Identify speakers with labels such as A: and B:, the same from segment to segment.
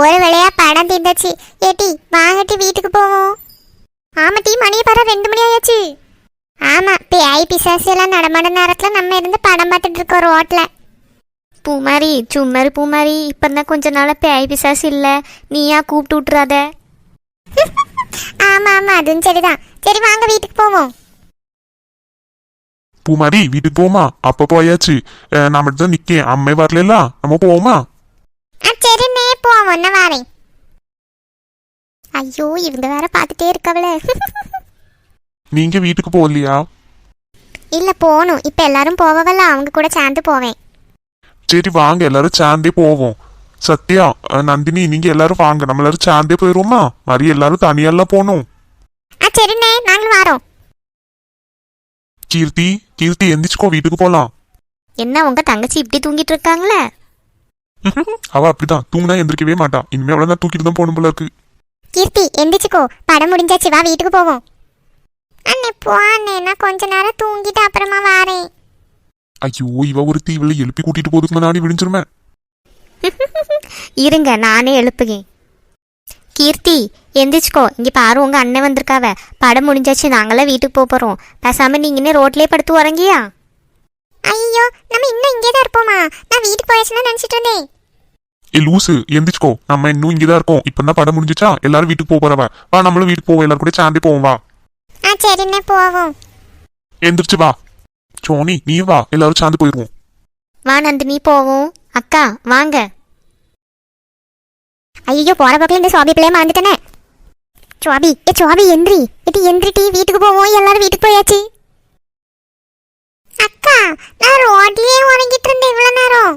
A: ஒரு வேளையா படம் தீர்ந்தாச்சு. ஏட்டி வாங்கட்டி வீட்டுக்கு போவோம். ஆமா டீ மணியை பாரு ரெண்டு மணி ஆயாச்சு. ஆமா பேய் பிசாசு எல்லாம் நடமாட நேரத்துல நம்ம இருந்து படம் பார்த்துட்டு இருக்கோம் ரோட்ல
B: பூமாரி சும்மாரி பூமாரி இப்போ தான் கொஞ்ச நாளாக பேய் பிசாசு இல்லை. நீயா கூப்பிட்டு விட்றாத
A: ஆமா ஆமா அதுவும் சரிதான். சரி வாங்க வீட்டுக்கு போவோம்.
C: பூமாரி வீட்டுக்கு போமா? அப்ப போயாச்சு நான் மட்டும் தான் நிக்கேன். அம்மே வரல நம்ம போவோமா?
A: சரிண்ணே போவோம் நான் வரேன். ஐயோ இவங்க வேற பார்த்துட்டே இருக்கவள.
C: நீங்க வீட்டுக்கு போகலையா?
A: இல்ல போகணும் இப்ப எல்லாரும் போவவல்ல அவங்க கூட சேர்ந்து போவேன்.
C: சரி வாங்க. எல்லாரும் சேர்ந்தே போவோம். சத்யா அஹ், நந்தினி நீங்க எல்லாரும் வாங்க. நம்ம எல்லாரும் சேர்ந்தே போயிருவோமா? மாதிரி எல்லாரும் தனியெல்லாம் போகணும்.
A: ஆ சரிண்ணே. நாங்களும் வரோம்.
C: கீர்த்தி கீர்த்தி எந்திரிச்சுக்கோ வீட்டுக்கு போலாம்.
B: என்ன உங்க தங்கச்சி இப்படி தூங்கிட்டு இருக்காங்களே?
C: அவ அப்படிதான். தூங்கினா எந்திரிக்கவே மாட்டா. இனிமே அவ்வளவுதான் தூக்கிட்டு தான் போகணும் போல இருக்கு.
A: கீர்த்தி எந்திரிச்சுக்கோ. படம் முடிஞ்சாச்சு. வா வீட்டுக்கு போவோம். அண்ணே போ அண்ணே. நான் கொஞ்ச நேரம் தூங்கிட்டு அப்புறமா வரேன்.
C: ஐயோ இவ ஒரு தீவில எழுப்பி கூட்டிட்டு போறதுக்கு முன்னாடி விடிஞ்சிருமே
B: இருங்க நானே எழுப்புகேன் கீர்த்தி எந்திரிச்சுக்கோ. இங்கே பாரு உங்க அண்ணன் வந்திருக்காவ. படம் முடிஞ்சாச்சு. நாங்களாம் வீட்டுக்கு போக போகிறோம் பேசாம நீங்க இன்னும் ரோட்லயே படுத்து உறங்கியா?
A: ஐயோ நம்ம இன்னும் இங்கே தான் இருப்போமா? நான் வீட்டுக்கு போயாச்சுன்னு நினைச்சிட்டு இருந்தேன்.
C: ஏ லூசு எந்திரிச்சுக்கோ. நம்ம இன்னும் இங்கதான் இருக்கோம். இப்பதான் படம் முடிஞ்சுச்சா எல்லாரும் வீட்டுக்கு போக போறவ. வா நம்மளும் வீட்டுக்கு போவோம். எல்லாரும் கூட சேர்ந்தே போவோம் வா.
A: ஆ சரிண்ணே போவோம்.
C: எந்திரிச்சு வா. சோனி நீ வா. எல்லாரும் சேர்ந்து போயிருவோம்.
B: வா நந்தினி போவோம். அக்கா வாங்க.
A: ஐயோ போற பக்கம் இந்த சோபி பிள்ளைய மறந்துட்டேனே. சோபி ஏ சோபி எந்திரி. இது எந்திரிட்டி வீட்டுக்கு போவோம். எல்லாரும் வீட்டுக்கு போயாச்சு. அக்கா நான் ரோட்லயே உறங்கிட்டு இருந்தேன் இவ்வளவு நேரம்.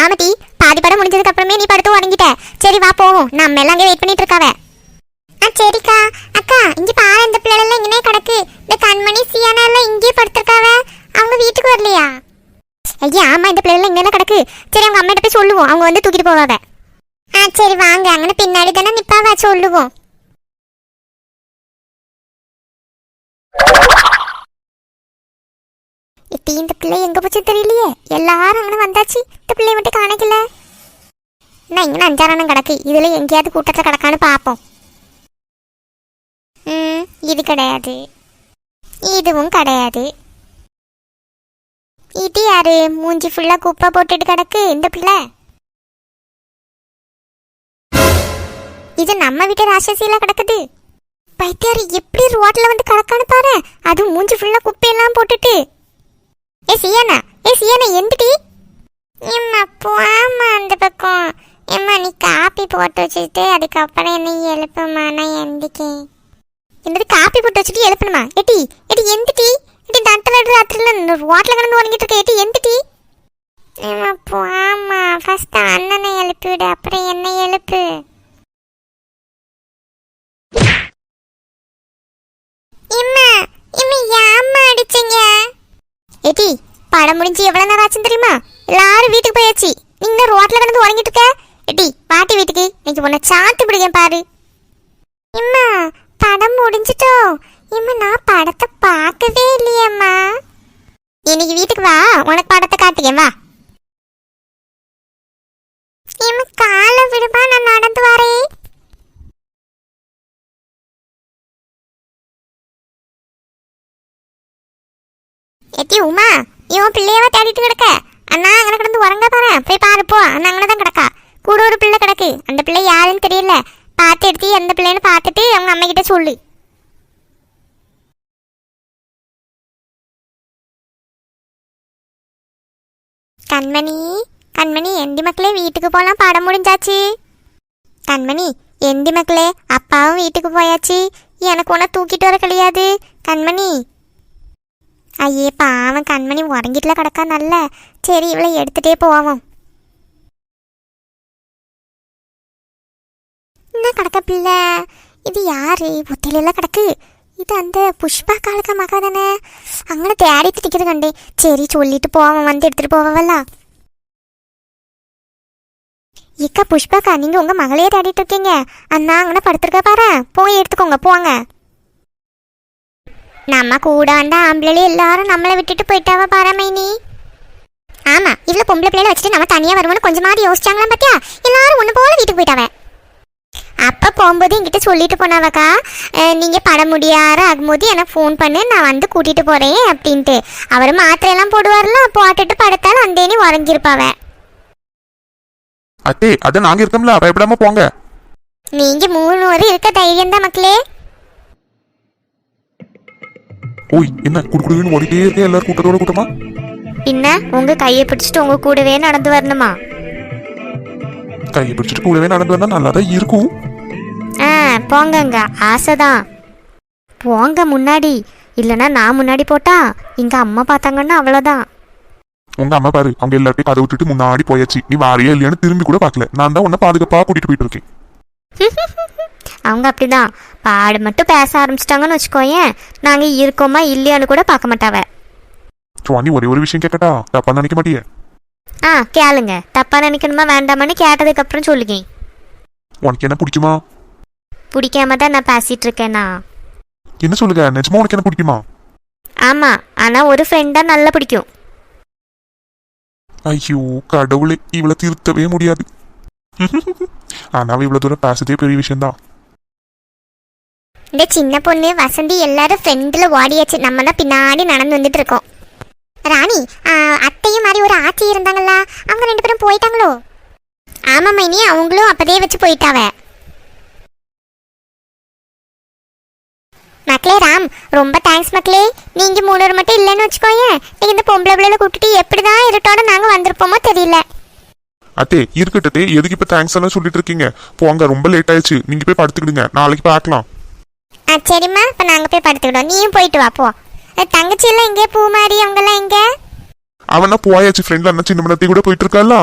A: ஆமாட்டி பாதி படம் முடிஞ்சதுக்கு அப்புறமே நீ படுத்து உறங்கிட்ட. சரி வா போவோம். நம்ம எல்லாம் அங்கே வெயிட் பண்ணிட்டு இருக்காவ. ஆ சரிக்கா. அக்கா இங்க பாரு இந்த பிள்ளை எல்லாம் இங்கனே கிடக்கு. இந்த கண்மணி சியானா எல்லாம் இங்கேயே படுத்திருக்காவ. அவங்க வீட்டுக்கு வரலையா? ஐயா ஆமா இந்த பிள்ளை எல்லாம் இங்கே கிடக்கு. சரி அவங்க அம்மா போய் சொல்லுவோம். அவங்க வந்து தூக்கிட்டு போவாவ. ஆ சரி வாங்க. அங்கே பின்னாடி தானே நிப்பாவா சொல்லுவோம். இப்போ இந்த பிள்ளை எங்கே போச்சு தெரியலையே. எல்லாரும் அங்கே வந்தாச்சு. இந்த பிள்ளையை மட்டும் காணிக்கல நான் இங்கே அஞ்சாறானம் கிடக்கு. இதில் எங்கேயாவது கூட்டத்தில் கிடக்கான்னு பார்ப்போம். ம் இது கிடையாது. இதுவும் கிடையாது. இது யாரு? மூஞ்சி ஃபுல்லாக குப்பை போட்டுட்டு கிடக்கு இந்த பிள்ளை. இது நம்ம வீட்டு ராட்சசியில கிடக்குது. பைத்தியாரி எப்படி ரோட்ல வந்து கிடக்கான்னு பாரு. அது மூஞ்சி ஃபுல்லா குப்பையெல்லாம் போட்டுட்டு. ஏ சியானா? ஏ சியானா எந்திடி எம்மா போமா அந்த பக்கம். எம்மா நீ காப்பி போட்டு வச்சுட்டு அதுக்கப்புறம் என்ன எழுப்புமா நான் எந்திக்கேன் என்னது காப்பி போட்டு வச்சுட்டு எழுப்பணுமா? எட்டி எட்டி எந்திட்டி எட்டி நட்டு ராத்திரில ரோட்ல கிடந்து உறங்கிட்டு இருக்க எட்டி எந்திட்டி எம்மா போமா ஃபர்ஸ்ட் அண்ணனை எழுப்பிவிடு அப்புறம் என்ன எழுப்பு. இம்மா இம்மா ஏம்மா அடிச்சீங்க? ஏடி படம் முடிஞ்சு எவ்வளவு நேரம் ஆச்சு தெரியுமா? எல்லாரும் வீட்டுக்கு போயாச்சு. நீங்க ரோட்ல கிடந்து உறங்கிட்டு இருக்க? ஏடி பாட்டி வீட்டுக்கு. இன்னைக்கு உன்னை சாத்து பிடிக்கேன் பாரு. இம்மா படம் முடிஞ்சிட்டோ? இம்மா நான் படத்தை பார்க்கவே இல்லையேம்மா. இன்னைக்கு வீட்டுக்கு வா உனக்கு படத்தை காட்டுக்கேன் வா. இம்மா காலை விடுமா நான் நடந்து வரேன். எத்தி உமா இவன் பிள்ளையவா தேடிட்டு கிடக்க? அண்ணா அங்கே கிடந்து உறங்க பாரு போய் பாருப்போ அண்ணா அங்கே தான் கிடக்கா. கூட ஒரு பிள்ளை கிடக்கு. அந்த பிள்ளை யாருன்னு தெரியல. பார்த்து எடுத்து எந்த பிள்ளைன்னு பார்த்துட்டு அவங்க அம்மகிட்ட சொல்லு. கண்மணி கண்மணி எந்தி மக்களே வீட்டுக்கு போகலாம் படம் முடிஞ்சாச்சு. கண்மணி எந்தி மக்களே அப்பாவும் வீட்டுக்கு போயாச்சு. எனக்கு ஒன்றை தூக்கிட்டு வர கிடையாது. கண்மணி ஐயே பாவம் கண்மணி உறங்கிட்டுல கிடக்கா நல்ல சரி இவளை எடுத்துட்டே போவோம் என்ன கிடக்க பிள்ளை இது யாரு ஒத்தையில கிடக்கு இது அந்த புஷ்பா காலக்க மகா தானே அங்கே தேடிட்டு நிற்கிறது கண்டே சரி சொல்லிட்டு போவோம் வந்து எடுத்துட்டு போவல்ல இக்கா புஷ்பாக்கா நீங்க உங்க மகளையே தேடிட்டு இருக்கீங்க அண்ணா அங்கே படுத்திருக்க பாரு போய் எடுத்துக்கோங்க போங்க நம்ம கூட வந்த ஆம்பளை எல்லாரும் நம்மளை விட்டுட்டு போயிட்டாவ பாரமைனி? ஆமா இவ்வளவு பொம்பளை பிள்ளைல வச்சுட்டு நம்ம தனியா வருவோம்னு கொஞ்சமாவது யோசிச்சாங்களா பாத்தியா? எல்லாரும் ஒண்ணு போல வீட்டுக்கு போயிட்டாவ. அப்ப போகும்போது என்கிட்ட சொல்லிட்டு போனாவக்கா நீங்க பட முடியாற ஆகும்போது எனக்கு ஃபோன் பண்ணு நான் வந்து கூட்டிட்டு போறேன் அப்படின்ட்டு. அவர் மாத்திரை எல்லாம் போடுவார்ல போட்டுட்டு படுத்தாலும் அந்தேனி உறங்கிருப்பாவ
C: அத்தே அதான் நாங்க இருக்கோம்ல பயப்படாம போங்க.
A: நீங்க மூணு ஒரு இருக்க தைரியம் தான் மக்களே.
C: ஓய் என்ன குடுக்குடுன்னு ஓடிட்டே இருக்கேன் எல்லாரும் கூட்டத்தோட கூட்டமா?
B: பின்ன உங்க கையை பிடிச்சிட்டு உங்க கூடவே நடந்து வரணுமா?
C: கையை பிடிச்சிட்டு கூடவே நடந்து வந்தா நல்லா தான் இருக்கும்.
B: ஆ போங்கங்க ஆசைதான். போங்க முன்னாடி இல்லைன்னா நான் முன்னாடி போட்டா இங்க அம்மா பார்த்தாங்கன்னா அவ்வளோதான்
C: உங்க அம்மா பாரு அவங்க எல்லாத்தையும் கதை விட்டுட்டு முன்னாடி போயாச்சு. நீ வாரியா இல்லையான்னு திரும்பி கூட பார்க்கல. நான் தான் உன்னை பாதுகாப்பா கூட்டிட்டு போயிட்டு இருக்கேன்.
B: அவங்க அப்படிதான். பாடு மட்டும் பேச ஆரம்பிச்சிட்டாங்கன்னு வச்சுக்கோயேன். நாங்க இருக்கோமா இல்லையான்னு கூட பார்க்க மாட்டாவ.
C: சுவாணி ஒரே ஒரு விஷயம் கேட்கட்டா தப்பா நினைக்க மாட்டியே?
B: ஆ கேளுங்க. தப்பா நினைக்கணுமா வேண்டாமான்னு கேட்டதுக்கு அப்புறம் சொல்லுங்க.
C: உனக்கு என்ன பிடிக்குமா?
B: பிடிக்காம தான் நான் பேசிட்டு இருக்கேனா?
C: என்ன சொல்லுங்க? நிஜமா உனக்கு என்ன பிடிக்குமா?
B: ஆமா ஆனா ஒரு ஃப்ரெண்டா நல்லா பிடிக்கும்.
C: ஐயோ கடவுளே இவளை திருத்தவே முடியாது. ஆனா அவ இவ்வளவு தூரம் பேசுறதே பெரிய விஷயம்தான்.
A: இந்த சின்ன பொண்ணு வசந்தி எல்லாரும் ஃப்ரெண்டில் ஓடியாச்சு. நம்ம தான் பின்னாடி நடந்து வந்துட்டு இருக்கோம் ராணி அத்தையும் மாதிரி ஒரு ஆச்சி இருந்தாங்களா அவங்க ரெண்டு பேரும் போயிட்டாங்களோ? ஆமா மைனி அவங்களும் அப்பதே வச்சு போயிட்டாவ. மக்களே ராம் ரொம்ப தேங்க்ஸ் மக்களே. நீங்கள் மூணு மட்டும் இல்லைன்னு வச்சுக்கோங்க நீங்கள் இந்த பொம்பளை பிள்ளைல கூட்டிட்டு எப்படி தான் இருட்டோட நாங்கள் வந்திருப்போமோ தெரியல.
C: அத்தே இருக்கட்டே எதுக்கு இப்போ தேங்க்ஸ் எல்லாம் சொல்லிட்டு இருக்கீங்க? போங்க ரொம்ப லேட் ஆயிடுச்சு. நீங்கள் போய் படுத்துக்கிடுங்க. நாளைக்கு பார்க்கலாம்.
A: ஆ சரிம்மா. இப்போ நாங்க போய் படுத்துக்கிடுவோம் நீயும் போயிட்டு வா போ. தங்கச்சி எல்லாம் எங்கே? பூ மாதிரி அவங்கெல்லாம் எங்கே?
C: அவனா போயாச்சு ஃப்ரெண்ட்ல அண்ணா சின்ன மனத்தை கூட போயிட்டு இருக்கால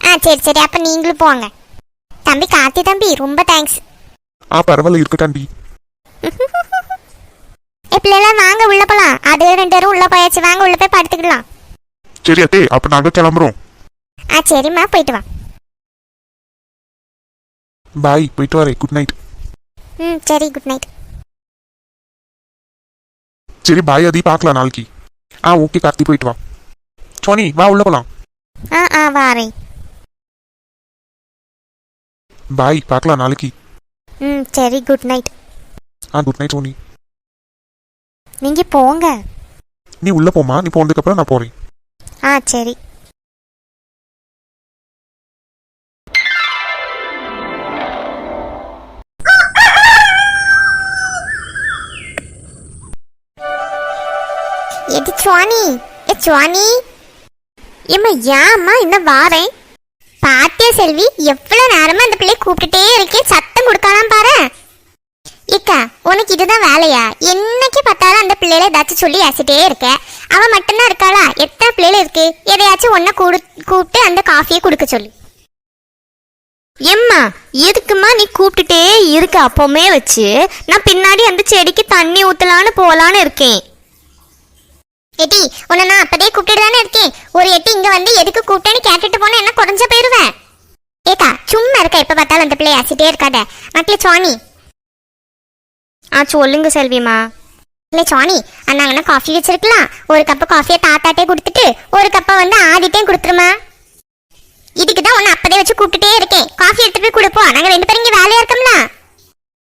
A: ஆ சரி சரி. அப்ப நீங்களும் போங்க. தம்பி கார்த்தி தம்பி ரொம்ப தேங்க்ஸ்
C: ஆ பரவாயில்ல இருக்கட்டாண்டி
A: பிள்ளைலாம் வாங்க உள்ள போலாம். அது ரெண்டு பேரும் உள்ள போயாச்சு. வாங்க உள்ள போய் படுத்துக்கலாம்
C: சரி அத்தே அப்ப நாங்க கிளம்புறோம்.
A: ஆ சரிம்மா. போயிட்டு வா.
C: பாய் போயிட்டு வரேன். குட் நைட்
A: ம் சரி குட் நைட்
C: சரி பாய் அதி பார்க்கலாம் நாளைக்கு. ஆ ஓகே கார்த்தி போயிட்டு வா. சோனி வா உள்ள போலாம்.
B: ஆ ஆ வாரேன்.
C: பாய் பார்க்கலாம் நாளைக்கு.
B: ம் சரி குட் நைட்
C: ஆ குட் நைட் சோனி.
B: நீங்க போங்க.
C: நீ உள்ள போமா நீ போனதுக்கு அப்புறம் நான் போறேன்.
B: ஆ சரி.
A: எது சுவானி ஏ சுவானி ஏம்மா ஏம்மா இன்னும் வாரேன் பாத்தியா செல்வி? எவ்வளோ நேரமா அந்த பிள்ளைய கூப்பிட்டுட்டே இருக்கேன் சத்தம் கொடுக்கலாம் பாரு. இக்கா உனக்கு இதுதான் வேலையா? என்னைக்கு பார்த்தாலும் அந்த பிள்ளைல ஏதாச்சும் சொல்லி ஏசிட்டே இருக்க? அவ மட்டும்தான் இருக்காளா? எத்தனை பிள்ளைல இருக்கு? எதையாச்சும் ஒன்ன கூப்பிட்டு அந்த காஃபியை கொடுக்க சொல்லு.
B: எம்மா எதுக்குமா நீ கூப்பிட்டுட்டே இருக்க அப்போமே வச்சு? நான் பின்னாடி அந்த செடிக்கு தண்ணி ஊத்தலான்னு போலான்னு இருக்கேன்.
A: எட்டி உன்னை நான் அப்பதே கூப்பிட்டு தானே இருக்கேன். ஒரு எட்டி இங்க வந்து எதுக்கு கூப்பிட்டேன்னு கேட்டுட்டு போனா என்ன குறைஞ்ச போயிருவேன் ஏக்கா சும்மா இருக்க எப்ப பார்த்தாலும் அந்த பிள்ளைய அசிட்டே இருக்காத. மக்களே சுவாமி
B: ஆ சொல்லுங்க செல்விமா
A: இல்லை சுவாமி அண்ணாங்கன்னா காஃபி வச்சிருக்கலாம். ஒரு கப்பு காஃபியை தாத்தாட்டே கொடுத்துட்டு ஒரு கப்பை வந்து ஆதிட்டே கொடுத்துருமா? இதுக்கு தான் உன்னை அப்பதே வச்சு கூப்பிட்டுட்டே இருக்கேன். காஃபி எடுத்துட்டு போய் கொடுப்போம் நாங்க ரெண்டு பேரும் இங்க வேலையா இருக்கோம்ல.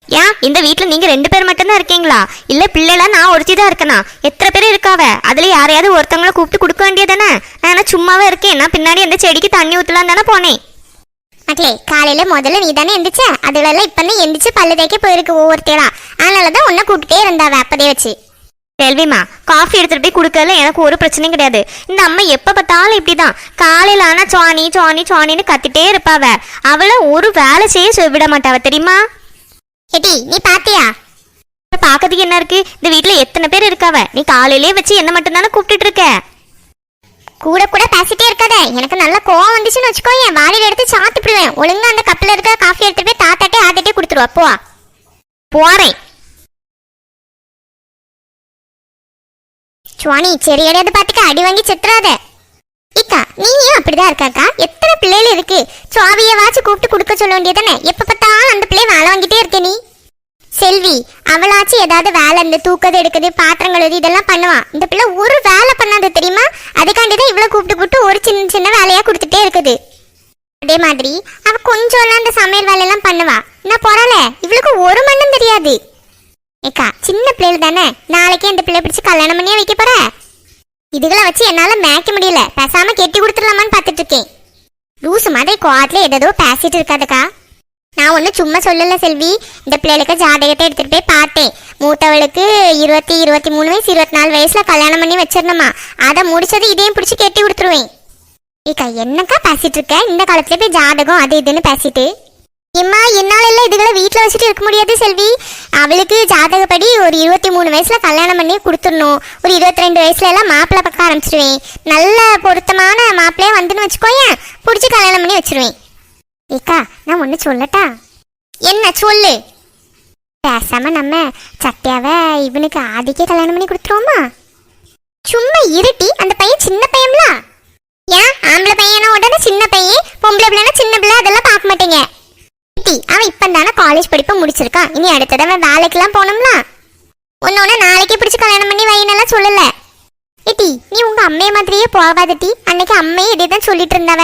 B: ஏன் இந்த வீட்ல நீங்க ரெண்டு பேர் மட்டும்தான் இருக்கீங்களா? இல்ல பிள்ளைலாம் நான் ஒருத்தி தான் இருக்கனா? எத்தனை பேர் இருக்காவ? அதுல யாரையாவது ஒருத்தவங்கள கூப்பிட்டு கொடுக்க வேண்டியதானே நான் என்ன சும்மாவே இருக்கேன். நான் பின்னாடி அந்த செடிக்கு தண்ணி ஊத்தலாம் தானே போனேன்.
A: மக்களே காலையில முதல்ல நீ தானே எந்திரிச்ச? அதுல எல்லாம் இப்ப தான் எந்திரிச்சு பல்லு தேய்க்க போயிருக்கு ஒவ்வொருத்தையெல்லாம் அதனாலதான் உன்னை கூப்பிட்டே இருந்தாவ அப்பதே வச்சு.
B: செல்விமா காஃபி எடுத்துட்டு போய் கொடுக்கறதுல எனக்கு ஒரு பிரச்சனையும் கிடையாது. இந்த அம்மா எப்ப பார்த்தாலும் இப்படிதான். காலையில ஆனா சுவானி சுவானி சுவானின்னு கத்திட்டே இருப்பாவ. அவளை ஒரு வேலை செய்ய விட மாட்டாவ தெரியுமா?
A: எட்டி நீ பாத்தியா?
B: பாக்கிறதுக்கு என்ன இருக்கு? இந்த வீட்டுல எத்தனை பேர் இருக்காவ? நீ காலையிலே வச்சு என்ன மட்டும் தானே கூப்பிட்டுட்டு இருக்க?
A: கூட கூட பேசிட்டே இருக்காத. எனக்கு நல்ல கோவம் வந்துச்சுன்னு வச்சுக்கோ என் வாரியில எடுத்து சாத்துப்பிடுவேன். ஒழுங்கா அந்த கப்பில் இருக்க காஃபி எடுத்துட்டு போய் தாத்தாட்டே ஆத்தாட்டே கொடுத்துருவா போ.
B: போறேன்.
A: சுவாணி சரி எடையாது பாத்துக்க. அடி வாங்கி செத்துறாத. இக்கா நீயும் அப்படிதான் இருக்காக்கா? எத்தனை பிள்ளைகள் இருக்கு? சுவாவிய வாச்சு கூப்பிட்டு கொடுக்க சொல்ல வேண்டியதானே எப்ப பார்த்தாலும் அந்த பிள்ளைய வேலை வாங்கிட்டே இருக்க நீ. செல்வி அவளாச்சும் ஏதாவது வேலை இருந்து தூக்கது எடுக்குது பாத்திரம் கழுது இதெல்லாம் பண்ணுவான் இந்த பிள்ளை ஒரு வேலை பண்ணாது தெரியுமா? அதுக்காண்டி தான் இவ்வளோ கூப்பிட்டு கூப்பிட்டு ஒரு சின்ன சின்ன வேலையா கொடுத்துட்டே இருக்குது. அதே மாதிரி அவ கொஞ்சம்லாம் அந்த சமையல் வேலையெல்லாம் பண்ணுவா. நான் போறாள இவளுக்கு ஒரு மண்ணும் தெரியாது. ஏக்கா சின்ன பிள்ளைகள் தானே? நாளைக்கே இந்த பிள்ளை பிடிச்சு கல்யாணம் பண்ணியே வைக்க போற? இதுகளை வச்சு என்னால மேய்க்க முடியல. பேசாம கெட்டி கொடுத்துடலாமான்னு பார்த்துட்டு இருக்கேன் லூசு மாதிரி குவாட்ல ஏதோ பேசிட்டு இருக்காதுக்கா. நான் ஒன்றும் சும்மா சொல்லல செல்வி. இந்த பிள்ளைகளுக்கு ஜாதகத்தை எடுத்துட்டு போய் பார்த்தேன். மூத்தவளுக்கு இருபத்தி இருபத்தி மூணு வயசு இருபத்தி நாலு வயசுல கல்யாணம் பண்ணி வச்சிருந்தமா அதை முடிச்சது இதையும் பிடிச்சி கெட்டி கொடுத்துருவேன். ஏக்கா என்னக்கா பேசிட்டு இருக்க? இந்த காலத்துல போய் ஜாதகம் அது இதுன்னு பேசிட்டு. இம்மா என்னால இதுகளை வீட்டில் வச்சுட்டு இருக்க முடியாது செல்வி. அவளுக்கு ஜாதகப்படி ஒரு இருபத்தி மூணு வயசுல கல்யாணம் பண்ணி கொடுத்துடணும். ஒரு இருபத்தி ரெண்டு வயசுல எல்லாம் மாப்பிள்ளை பார்க்க ஆரம்பிச்சிருவேன். நல்ல பொருத்தமான மாப்பிள்ளையே வந்துன்னு வச்சுக்கோயேன் பிடிச்சி கல்யாணம் பண்ணி வச்சிருவேன். ஏக்கா நான் ஒன்று சொல்லட்டா? என்ன சொல்லு? பேசாம நம்ம சத்யாவை இவனுக்கு ஆதிக்கே கல்யாணம் பண்ணி கொடுத்துருவோமா? சும்மா இருட்டி அந்த பையன் சின்ன பையன்ல? ஏன்? ஆம்பளை பையனா உடனே சின்ன பையன் பொம்பளை பிள்ளைனா சின்ன பிள்ளை அதெல்லாம் பார்க்க மாட்டேங்க. சித்தி, அவன் இப்ப தானே காலேஜ் படிப்பை முடிச்சிருக்கான். இனி அடுத்த தடவை வேலைக்கெல்லாம் போனோம்ல ஒன்னொன்னு நாளைக்கே பிடிச்சி கல்யாணம் பண்ணி வையினெல்லாம் சொல்லல. ஏட்டி நீ உங்க அம்மைய மாதிரியே போகாதட்டி அன்னைக்கு அம்மையே இதே தான் சொல்லிட்டு இருந்தவ.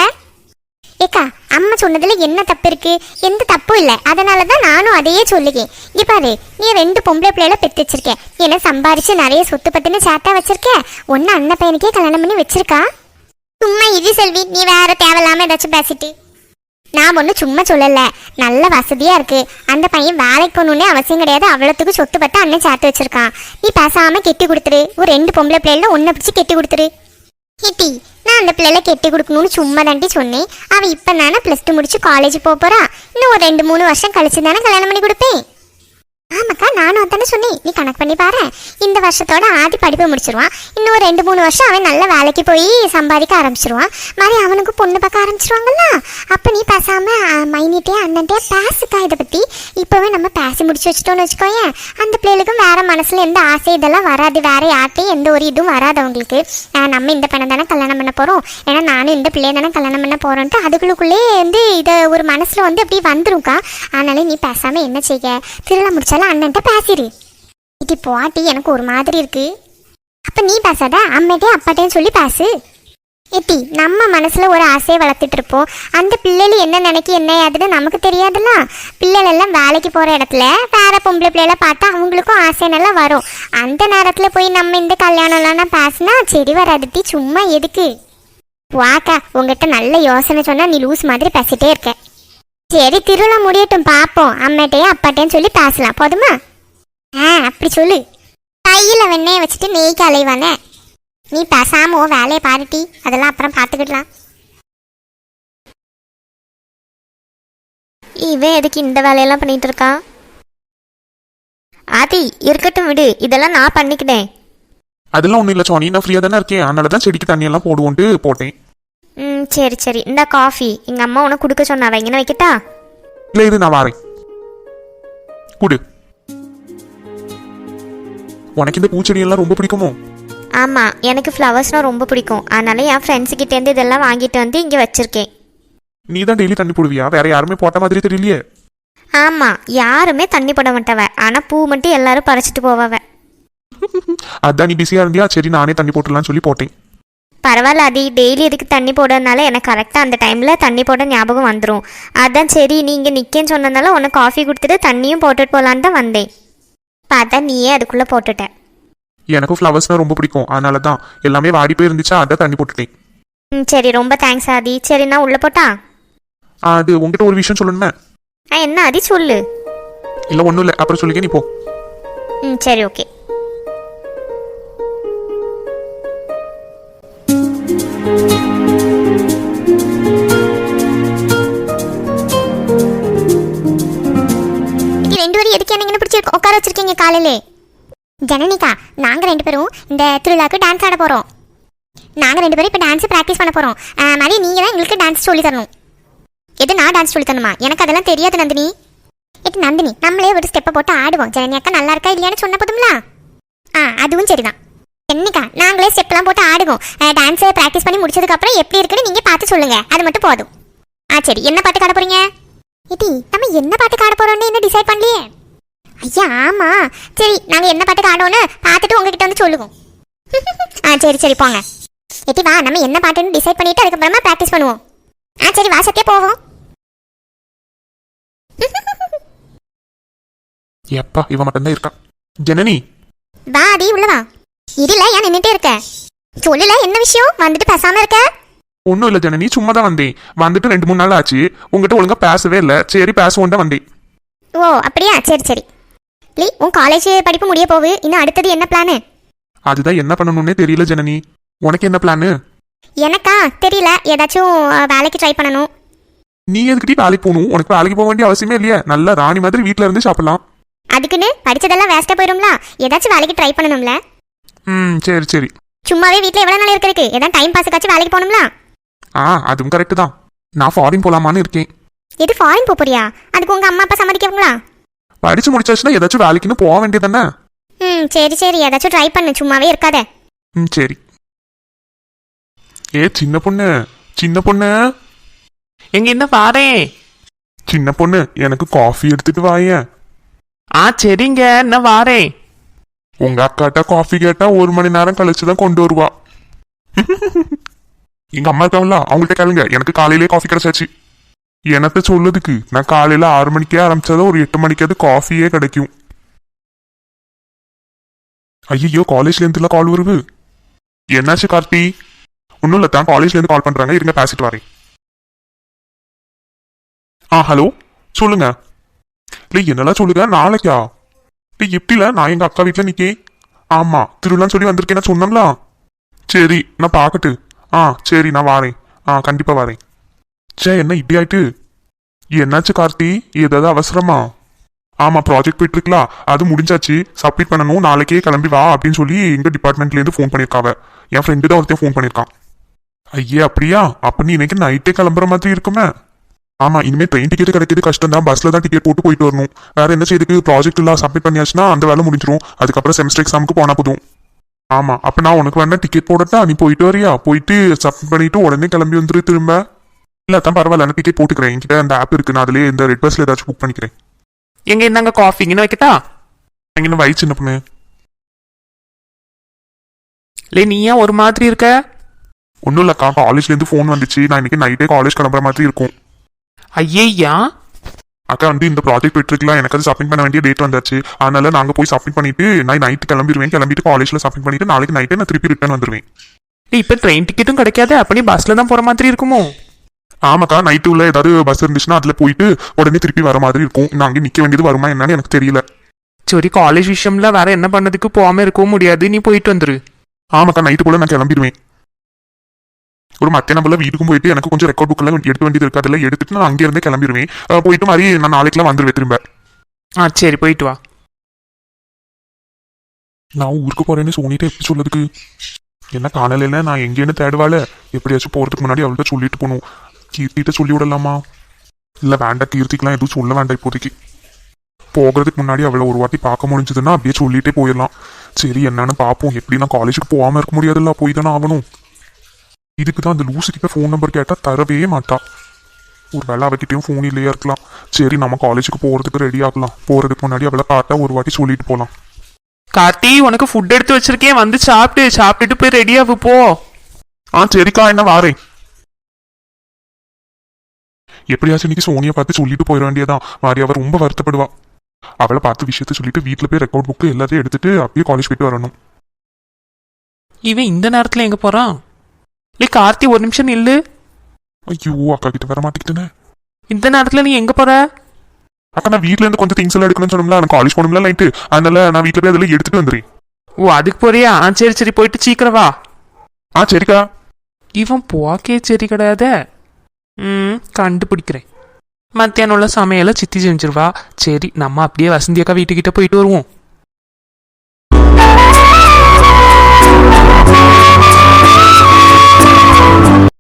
A: ஏக்கா அம்மா சொன்னதுல என்ன தப்பு இருக்கு? எந்த தப்பும் இல்லை. அதனால தான் நானும் அதையே சொல்லுகேன். இங்க பாரு நீ ரெண்டு பொம்பளை பிள்ளைகளை பெத்து வச்சிருக்க என்ன சம்பாரிச்சு நிறைய சொத்து பத்துன்னு சேட்டா வச்சிருக்க. ஒன்னு அண்ணன் பையனுக்கே கல்யாணம் பண்ணி வச்சிருக்கா? சும்மா இது செல்வி நீ வேற தேவையில்லாம ஏதாச்சும் பேசிட்டு. நான் ஒன்றும் சும்மா சொல்லலை. நல்ல வசதியாக இருக்குது அந்த பையன் வேலைக்கு போகணுன்னே அவசியம் கிடையாது. அவ்வளோத்துக்கு சொத்து அண்ணன் சேர்த்து வச்சுருக்கான். நீ பேசாமல் கெட்டி கொடுத்துரு. ஒரு ரெண்டு பொம்பளை பிள்ளைல ஒன்றை பிடிச்சி கெட்டி கொடுத்துரு. கிட்டி நான் அந்த பிள்ளைல கெட்டி கொடுக்கணும்னு சும்மா தாண்டி சொன்னேன். அவள் இப்போ தானே ப்ளஸ் டூ முடிச்சு காலேஜ் போக இன்னும் ஒரு ரெண்டு மூணு வருஷம் கழிச்சு தானே கல்யாணம் பண்ணி கொடுப்பேன். ஆமாக்கா நானும் அதானே சொன்னேன். நீ கணக்கு பண்ணி பாரு. இந்த வருஷத்தோட ஆதி படிப்பு முடிச்சிருவான். இன்னும் ஒரு ரெண்டு மூணு வருஷம் அவன் நல்ல வேலைக்கு போய் சம்பாதிக்க ஆரம்பிச்சிருவான். மாதிரி அவனுக்கு பொண்ணு பார்க்க ஆரம்பிச்சிருவாங்கல்ல? அப்போ நீ பேசாம மைனிட்டே அண்ணன்ட்டே பேசுக்கா இதை பற்றி இப்போவே நம்ம பேசி முடிச்சு வச்சிட்டோம்னு வச்சுக்கோயேன். அந்த பிள்ளைகளுக்கும் வேற மனசுல எந்த ஆசை இதெல்லாம் வராது. வேற யார்ட்டையும் எந்த ஒரு இதுவும் வராது அவங்களுக்கு. நான் நம்ம இந்த பணம் தானே கல்யாணம் பண்ண போகிறோம் ஏன்னா நானும் இந்த பிள்ளைய தானே கல்யாணம் பண்ண போகிறோன்ட்டு அதுக்குள்ளுக்குள்ளேயே வந்து இதை ஒரு மனசில் வந்து அப்படியே வந்துரும்க்கா. அதனால நீ பேசாமல் என்ன செய்ய? திருவிழா முடிச்சாலும் அண்ணன்ட்ட பேசிடு இது போட்டி எனக்கு ஒரு மாதிரி இருக்கு. அப்ப நீ பேசாத அம்மாட்டையும் அப்பாட்டையும் சொல்லி பேசு. எத்தி நம்ம மனசுல ஒரு ஆசையை வளர்த்துட்டு இருப்போம். அந்த பிள்ளைகள் என்ன நினைக்க என்ன ஏதுன்னு நமக்கு தெரியாதுல்ல. பிள்ளைகள் எல்லாம் வேலைக்கு போற இடத்துல வேற பொம்பளை பிள்ளைகளை பார்த்தா அவங்களுக்கும் ஆசை நல்லா வரும். அந்த நேரத்துல போய் நம்ம இந்த கல்யாணம்லாம் பேசினா சரி வராதுட்டி சும்மா எதுக்கு? வாக்கா உங்ககிட்ட நல்ல யோசனை சொன்னா நீ லூஸ் மாதிரி பேசிட்டே இருக்க. சரி திருவிழா முடியட்டும் பார்ப்போம் அம்மாட்டையும் அப்பாட்டையும் சொல்லி பேசலாம். போதுமா? ஆ அப்படி சொல்லு. கையில் வெண்ணெயை வச்சுட்டு நெய்க்கு அலைவானே. நீ பேசாம வேலையை பாருட்டி அதெல்லாம் அப்புறம் பார்த்துக்கிடலாம்.
B: இவன் எதுக்கு இந்த வேலையெல்லாம் பண்ணிட்டு இருக்கான் ஆதி இருக்கட்டும் விடு. இதெல்லாம் நான் பண்ணிக்கிட்டேன்.
C: அதெல்லாம் ஒன்றும் இல்லை சோனி. நான் ஃப்ரீயாக தானே இருக்கேன். அதனால தான் செடிக்கு தண்ணியெல்லாம் போடுவோன்ட்டு போட்டேன்.
B: ம் சரி சரி. இந்த காஃபி எங்கள் அம்மா உனக்கு கொடுக்க சொன்னாவ இங்கே வைக்கட்டா?
C: இல்லை இது நான் வாரேன். குடு. உனக்கு இந்த பூச்செடியெல்லாம் ரொம்ப பிடிக்குமோ?
B: ஆமாம் எனக்கு ஃப்ளவர்ஸ்னால் ரொம்ப பிடிக்கும். அதனால என் ஃப்ரெண்ட்ஸுக்கிட்டேருந்து இதெல்லாம் வாங்கிட்டு வந்து இங்கே வச்சுருக்கேன்.
C: நீ தான் டெய்லி தண்ணி போடுவியா? வேற யாருமே போட்ட மாதிரி தெரியலையே.
B: ஆமாம் யாருமே தண்ணி போட மாட்டவ. ஆனால் பூ மட்டும் எல்லாரும் பறிச்சிட்டு போவவ.
C: அதான் நீ பிஸியாக இருந்தியா? சரி நானே தண்ணி போட்டுடலாம்னு சொல்லி போட்டேன்.
B: பரவாயில்ல அதி. டெய்லி இதுக்கு தண்ணி போடுறதுனால எனக்கு கரெக்டாக அந்த டைமில் தண்ணி போட ஞாபகம் வந்துடும் அதான் சரி நீங்கள் நிற்கேன்னு சொன்னதுனால உனக்கு காஃபி கொடுத்துட்டு தண்ணியும் போட்டுட்டு போகலான்னு தான் வந்தேன். பார்த்தா நீயே அதுக்குள்ளே போட்டுட்ட.
C: எனக்கும் ஃப்ளவர்ஸ்னால் ரொம்ப பிடிக்கும். அதனால தான் எல்லாமே வாடி போய் இருந்துச்சா அதான் தண்ணி போட்டுட்டேன்.
B: ம் சரி ரொம்ப தேங்க்ஸ் ஆதி. சரி நான் உள்ளே போட்டா?
C: அது உங்ககிட்ட ஒரு விஷயம் சொல்லணுமே
B: ஆ என்ன ஆதி? சொல்லு.
C: இல்லை ஒன்றும் இல்லை. அப்புறம் சொல்லிக்க நீ போ.
B: ம் சரி ஓகே
A: எதுக்கு என்ன பிடிச்சி உட்கார வச்சிருக்கீங்க காலையிலே? ஜனனிகா நாங்க ரெண்டு பேரும் இந்த திருவிழாக்கு டான்ஸ் ஆட போறோம். நாங்க ரெண்டு பேரும் இப்போ டான்ஸ் ப்ராக்டிஸ் பண்ண போறோம். மாதிரி நீங்க தான் எங்களுக்கு டான்ஸ் சொல்லி தரணும். எது நான் டான்ஸ் சொல்லி தரணுமா? எனக்கு அதெல்லாம் தெரியாது நந்தினி. இது நந்தினி நம்மளே ஒரு ஸ்டெப்பை போட்டு ஆடுவோம். ஜனனி அக்கா நல்லா இருக்கா இல்லையான்னு சொன்ன போதும்ல? ஆ அதுவும் சரிதான். என்னக்கா நாங்களே ஸ்டெப்லாம் போட்டு ஆடுவோம். டான்ஸை ப்ராக்டிஸ் பண்ணி முடிச்சதுக்கு அப்புறம் எப்படி இருக்குன்னு நீங்க பார்த்து சொல்லுங்க. அது மட்டும் போதும். ஆ சரி என்ன பாட்டு காட போறீங்க? இட்டி நம்ம என்ன பாட்டு காட போறோம்னு என்ன டிசைட் பண்ணலையே? ஐயா ஆமா. சரி நாங்க என்ன பாட்டுக்கு ஆடோன்னு பார்த்துட்டு உங்ககிட்ட வந்து சொல்லுவோம். ஆ சரி சரி போங்க. எட்டி வா நம்ம என்ன பாட்டுன்னு டிசைட் பண்ணிட்டு அதுக்கப்புறமா ப்ராக்டிஸ் பண்ணுவோம். ஆ சரி வா சத்தியா போவோம்.
C: எப்பா இவன் மட்டும்தான் இருக்கான் ஜனனி?
A: வா அடி உள்ள வா. இடில ஏன் நின்னுட்டே இருக்க? சொல்லல என்ன விஷயம்? வந்துட்டு பேசாம இருக்க?
C: ஒன்றும் இல்லை ஜனனி சும்மா தான் வந்தேன். வந்துட்டு ரெண்டு மூணு நாள் ஆச்சு. உங்ககிட்ட ஒழுங்கா பேசவே இல்லை. சரி பேசுவோம் தான் வந்தேன்.
A: ஓ அப்படியா? சரி சரி. லீ உன் காலேஜ் படிப்பு முடிய போகுது. இன்னும் அடுத்தது என்ன பிளானு
C: அதுதான் என்ன பண்ணணும்னே தெரியல ஜனனி. உனக்கு என்ன பிளானு
A: எனக்கா? தெரியல. ஏதாச்சும் வேலைக்கு ட்ரை பண்ணணும்.
C: நீ எதுக்கிட்டே வேலைக்கு போகணும்? உனக்கு வேலைக்கு போக வேண்டிய அவசியமே இல்லையே. நல்ல ராணி மாதிரி வீட்டில் இருந்து சாப்பிடலாம்.
A: அதுக்குன்னு படிச்சதெல்லாம் வேஸ்ட்டாக போயிடும்ல ஏதாச்சும் வேலைக்கு ட்ரை பண்ணணும்ல?
C: ம் சரி சரி.
A: சும்மாவே வீட்டில் எவ்வளோ நாள் இருக்கிறதுக்கு? ஏதாவது டைம் பாஸுக்காச்சும் வேலைக்கு போகணும்ல?
C: ஆ அதுவும் கரெக்டு தான். நான் ஃபாரின் போலாமான்னு இருக்கேன்.
A: எது ஃபாரின் போறியா? அதுக்கு உங்கள் அம்மா அப்பா சம்மதிக்கவங்களா?
C: படிச்சு முடிச்சாச்சுன்னா ஏதாச்சும் வேலைக்குன்னு போக வேண்டியதானே
A: ம் சரி சரி. ஏதாச்சும் ட்ரை பண்ணு. சும்மாவே இருக்காத.
C: ம் சரி. ஏ சின்ன பொண்ணு. சின்ன பொண்ணு.
D: எங்க என்ன பாரேன்
C: சின்ன பொண்ணு எனக்கு காஃபி எடுத்துட்டு வாயேன்
D: ஆ சரிங்க. நான் வாரேன்
C: உங்க அக்காட்ட காஃபி கேட்டா ஒரு மணி நேரம் கழிச்சு தான் கொண்டு வருவா. எங்க அம்மா இருக்காங்களா? அவங்கள்ட்ட கேளுங்க. எனக்கு காலையிலே காஃபி கிடைச்சாச்சு. எனக்கு சொல்லுதுக்கு. நான் காலையில ஆறு மணிக்கே ஆரம்பிச்சாதான் ஒரு எட்டு மணிக்காவது காஃபியே கிடைக்கும். ஐயோ காலேஜ்ல இருந்து கால் வருவு என்னாச்சு கார்த்தி? ஒன்றும் இல்லை தான் காலேஜ்ல இருந்து கால் பண்றாங்க. இருங்க பேசிட்டு வரேன். ஆ ஹலோ? சொல்லுங்க. இல்லை என்னெல்லாம் சொல்லுங்க நாளைக்கா? டேய் எப்படில? நான் எங்க அக்கா வீட்டில் நிக்கேன். ஆமா திருவிழான்னு சொல்லி வந்திருக்கேன் சொன்னோம்ல சரி நான் பார்க்கட்டு. ஆ சரி நான் வாரேன். ஆ கண்டிப்பா வரேன். சே என்ன இப்படி ஆயிட்டு என்னாச்சு கார்த்தி? ஏதாவது அவசரமா? ஆமா ப்ராஜெக்ட் போயிட்டு இருக்கலாம் அது முடிஞ்சாச்சு. சப்மிட் பண்ணணும். நாளைக்கே கிளம்பி வா அப்படின்னு சொல்லி எங்க டிபார்ட்மெண்ட்ல இருந்து ஃபோன் பண்ணிருக்காவ என் ஃப்ரெண்டு தான் ஒருத்தையும் ஃபோன் பண்ணிருக்கான் ஐயே அப்படியா? அப்ப நீ இன்னைக்கு நைட்டே கிளம்புற மாதிரி இருக்குமே. ஆமா இனிமே ட்ரெயின் டிக்கெட் கிடைக்கிறது கஷ்டம் தான் பஸ்ல தான் டிக்கெட் போட்டு போயிட்டு வரணும். வேற என்ன செய்யுதுக்கு ப்ராஜெக்ட் எல்லாம் சப்மிட் பண்ணியாச்சுன்னா அந்த வேலை முடிஞ்சிரும். அதுக்கப்புறம் செமஸ்டர் எக்ஸாமுக்கு போனா போதும். ஆமா அப்ப நான் உனக்கு வேணா டிக்கெட் போடட்டா? நீ போயிட்டு வரியா? போயிட்டு சப்மிட் பண்ணிட்டு உடனே கிளம்பி வந்துரு திரும்ப. இல்ல தான் பரவாயில்ல டிக்கெட் போட்டுக்கிறேன். என்கிட்ட அந்த ஆப் இருக்கு நான் அதுலயே இந்த ரெட் பஸ்ல ஏதாச்சும் புக் பண்ணிக்கிறேன்.
D: எங்க என்னங்க காஃபிங்கன்னு வைக்கட்டா?
C: எங்க இன்னும் வயசு சின்ன பொண்ணு?
D: இல்லை நீ ஏன் ஒரு மாதிரி இருக்க?
C: ஒன்றும் இல்லக்கா காலேஜ்ல இருந்து ஃபோன் வந்துச்சு. நான் இன்னைக்கு நைட்டே காலேஜ் கிளம்புற மாதிரி இருக்கும்.
D: ஐயையா
C: அக்கா வந்து இந்த ப்ராஜெக்ட் போயிட்டுருக்கலாம் எனக்கு அது சப்மிட் பண்ண வேண்டிய டேட் வந்தாச்சு. அதனால நாங்க போய் சப்மிட் பண்ணிட்டு நான் நைட் கிளம்பிடுவேன் கிளம்பிட்டு காலேஜ்ல சப்மிட் பண்ணிட்டு நாளைக்கு நைட்டே நான் திருப்பி ரிட்டர்ன் வந்துருவேன்.
D: ஏய், இப்ப ட்ரெயின் டிக்கெட்டும் கிடைக்காது அப்ப நீ பஸ்ல தான் போற மாதிரி இருக்குமோ?
C: ஆமாக்கா நைட்டு உள்ள ஏதாவது பஸ் இருந்துச்சுன்னா அதுல போயிட்டு உடனே திருப்பி வர மாதிரி இருக்கும். நான் அங்கே நிக்க வேண்டியது வருமா என்னன்னு எனக்கு தெரியல.
D: சரி காலேஜ் விஷயம்ல வேற என்ன பண்ணதுக்கு போகாம இருக்கவும் முடியாது. நீ போயிட்டு வந்துரு.
C: ஆமாக்கா நைட்டுக்குள்ள நான் கிளம்பிடுவேன். ஒரு மத்தியானம் போல வீட்டுக்கும் போயிட்டு எனக்கு கொஞ்சம் ரெக்கார்ட் புக் எல்லாம் எடுக்க வேண்டியது இருக்கு. அதெல்லாம் எடுத்துட்டு நான் அங்கே இருந்தே கிளம்பிடுவேன் போயிட்டு மாதிரி நான் நாளைக்குலாம் வந்துருவேன் திரும்ப.
D: ஆ சரி போயிட்டு வா.
C: நான் ஊருக்கு போறேன்னு சோனிட்டு எப்படி சொல்லதுக்கு என்ன காணலைல? நான் எங்கேன்னு தேடுவாள. எப்படியாச்சும் போறதுக்கு முன்னாடி அவள்கிட்ட சொல்லிட்டு போகணும். கீர்த்திகிட்ட சொல்லி விடலாமா? இல்ல வேண்டாம் கீர்த்திக்கெல்லாம் எதுவும் சொல்ல வேண்டாம் இப்போதைக்கு. போகிறதுக்கு முன்னாடி அவளை ஒரு வாட்டி பார்க்க முடிஞ்சதுன்னா அப்படியே சொல்லிட்டே போயிடலாம். சரி என்னன்னு பார்ப்போம். எப்படி நான் காலேஜுக்கு போகாம இருக்க முடியாதுல்ல போய் தானே ஆகணும். இதுக்கு தான் அந்த லூசு கிட்ட ஃபோன் நம்பர் கேட்டா தரவே மாட்டா. ஒரு வேளை அவகிட்டயும் ஃபோன் இல்லையா இருக்கலாம். சரி நம்ம காலேஜுக்கு போறதுக்கு ரெடி ஆகலாம். போறதுக்கு முன்னாடி அவளை பார்த்தா ஒரு வாட்டி சொல்லிட்டு போகலாம்
D: கார்த்தி உனக்கு ஃபுட் எடுத்து வச்சிருக்கேன். வந்து சாப்பிட்டு சாப்பிட்டுட்டு போய் ரெடியாகு போ.
C: ஆ சரிக்கா என்ன வாரேன். எப்படியாச்சும் இன்னைக்கு சோனியை பார்த்து சொல்லிட்டு போயிட வேண்டியதான் மாறி அவ ரொம்ப வருத்தப்படுவா. அவளை பார்த்து விஷயத்த சொல்லிட்டு வீட்டில் போய் ரெக்கார்ட் புக்கு எல்லாத்தையும் எடுத்துட்டு அப்படியே காலேஜ் போயிட்டு வரணும்.
D: இவன் இந்த நேரத்துல எங்க போறான்? இல்லை கார்த்தி ஒரு நிமிஷம் நில்லு.
C: ஐயோ அக்கா கிட்ட வர மாட்டேங்கிட்டேனே
D: இந்த நேரத்துல நீ எங்க போற?
C: அக்கா நான் வீட்ல இருந்து கொஞ்சம் திங்ஸ் எல்லாம் எடுக்கணும்னு சொன்னோம்ல நான் காலேஜ் போகணும்ல நைட்டு அதனால நான் வீட்டில் போய் அதெல்லாம் எடுத்துட்டு வந்துடுறேன்.
D: ஓ அதுக்கு போறியா? ஆ சரி சரி போயிட்டு சீக்கிரம் வா.
C: ஆ சரிக்கா.
D: இவன் போக்கே சரி கிடையாதே. ம் கண்டுபிடிக்கிறேன் மத்தியானம் உள்ள சமையலை சித்தி செஞ்சிருவா சரி நம்ம அப்படியே வசந்தியக்கா வீட்டுக்கிட்ட போயிட்டு வருவோம்